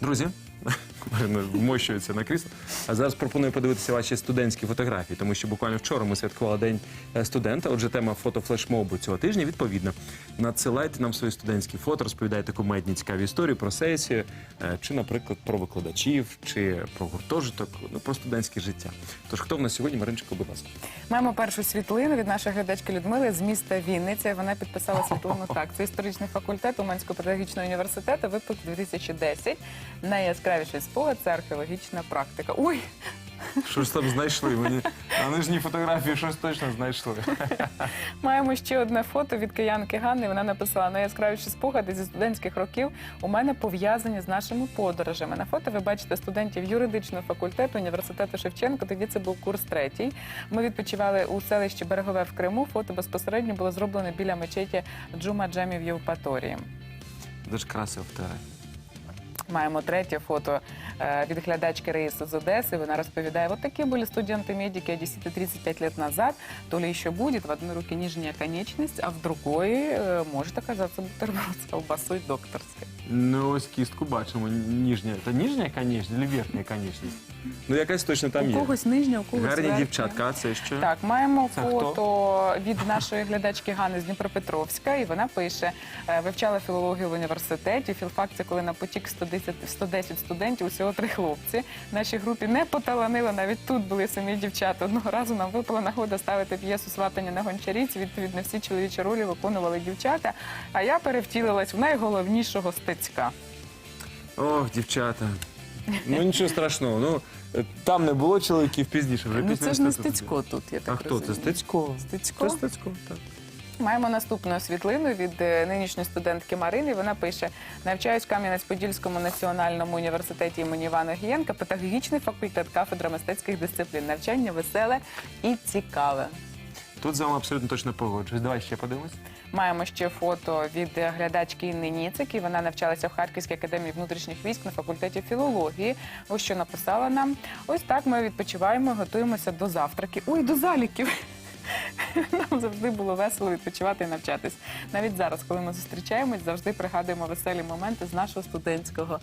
Друзі, вмощується на крісло. А зараз пропоную подивитися ваші студентські фотографії, тому що буквально вчора ми святкували День е, студента. Отже, тема фотофлешмобу цього тижня. Відповідно, надсилайте нам свої студентські фото, розповідайте кумедні цікаві історії про сесію, е, чи, наприклад, про викладачів, чи про гуртожиток, ну про студентське життя. Тож хто в нас сьогодні, Маринчико, будь ласка. Маємо першу світлину від нашої глядачки Людмили з міста Вінниця. Вона підписала світлину так. Це історичний факультет Уманського педагогічного університету, випуск 2010. Найяскравіший спогад це археологічна практика. Ой, Щось там знайшли. Мені на нижній фотографії щось точно знайшли. маємо ще одне фото від киянки Ганни. Вона написала найяскравіші спогади зі студентських років. У мене пов'язані з нашими подорожами. На фото ви бачите студентів юридичного факультету університету Шевченко. Тоді це був курс третій. Ми відпочивали у селищі Берегове в Криму. Фото безпосередньо було зроблено біля мечеті Джума Джемі в Євпаторії. Дуже красиво в терені. Маємо третє фото е, від глядачки Раисы из Одессы. Она рассказывает, вот такие были студенты-медики одесситы 35 лет назад. То ли еще будет, в одной руке нижняя конечность, а в другой э, может оказаться бутерброд с колбасой докторской. Ну, ось кістку бачимо. Ніжня. Та ніжня конечність, чи верхня конечність? Ну, якась точно там у є. когось нижня, у когось Гарні верхня. дівчатка, а це що? Так, маємо Це фото від нашої глядачки Гани з Дніпропетровська, і вона пише: е, вивчала філологію в університеті. Філфак це коли на потік 110, 110 студентів, усього три хлопці. В нашій групі не поталанило, навіть тут були самі дівчата. Одного разу нам випала нагода ставити п'єсу сватання на гончаріці. Відповідно, всі чоловічі ролі виконували дівчата. А я перевтілилась в найголовнішого стецька. Ох, дівчата. Ну нічого страшного. Ну е, там не було чоловіків пізніше. Вже Ну після це ж не інституту. стецько тут. Я А так хто це? розумію. Стецько. Стецько? Це Стецько, так. Маємо наступну світлину від е, нинішньої студентки Марини. Вона пише: навчаюсь в Кам'янець-Подільському національному університеті імені Івана Гієнка, педагогічний факультет, кафедра мистецьких дисциплін, навчання веселе і цікаве. Тут з вами абсолютно точно погоджуюсь. Давай ще подивимось. Маємо ще фото від глядачки Інни Ніцик. і Вона навчалася в Харківській академії внутрішніх військ на факультеті філології. Ось що написала нам. Ось так ми відпочиваємо, готуємося до завтраків. Ой, до заліків. Нам завжди було весело відпочивати і навчатись. Навіть зараз, коли ми зустрічаємось, завжди пригадуємо веселі моменти з нашого студентського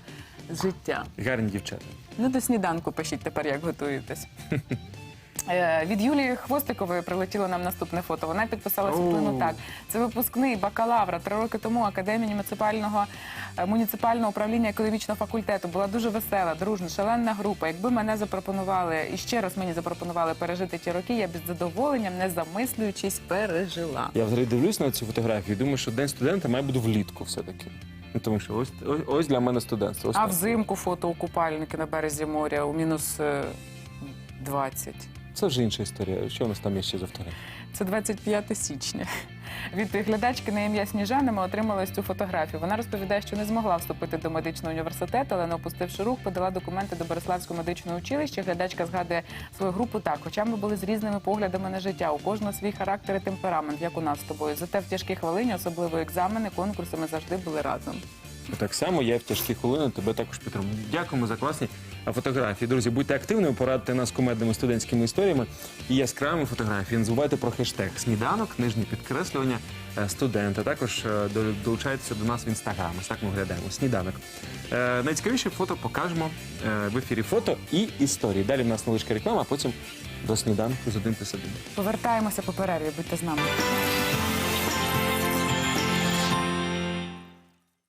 життя. Гарні дівчата. Ну, до сніданку пишіть тепер, як готуєтесь. Е, Від Юлії Хвостикової прилетіло нам наступне фото. Вона підписала світлину так. Це випускний бакалавра три роки тому Академії муніципального е, муніципального управління економічного факультету. Була дуже весела, дружна, шаленна група. Якби мене запропонували і ще раз мені запропонували пережити ті роки, я б з задоволенням, не замислюючись, пережила. Я взагалі дивлюсь на цю фотографію і думаю, що день студента має бути влітку все-таки. Ну, тому що ось, ось, ось для мене студентство. Ось А так. взимку фото у купальники на березі моря у мінус е, 20. Це вже інша історія. Що у нас там є ще за фотографія? Це 25 січня. Від глядачки на ім'я Сніжана ми отримали ось цю фотографію. Вона розповідає, що не змогла вступити до медичного університету, але не опустивши рух, подала документи до Бориславського медичного училища. Глядачка згадує свою групу так. Хоча ми були з різними поглядами на життя. У кожного свій характер і темперамент, як у нас з тобою. Зате в тяжкі хвилині, особливо екзамени, конкурси, ми завжди були разом. Так само я в тяжкі хвилини тебе також підтримую. Дякуємо за класні фотографії. Друзі, будьте активними, порадьте нас кумедними студентськими історіями і яскравими фотографіями. Не забувайте про хештег сніданок, нижнє підкреслювання е, студента. Також е, долучайтеся до нас в інстаграм. Ось так ми виглядаємо. Сніданок. Е, Найцікавіше фото покажемо в ефірі фото і історії. Далі в нас невеличка реклама, а потім до сніданку з один плюс один. Повертаємося по перерві. Будьте з нами.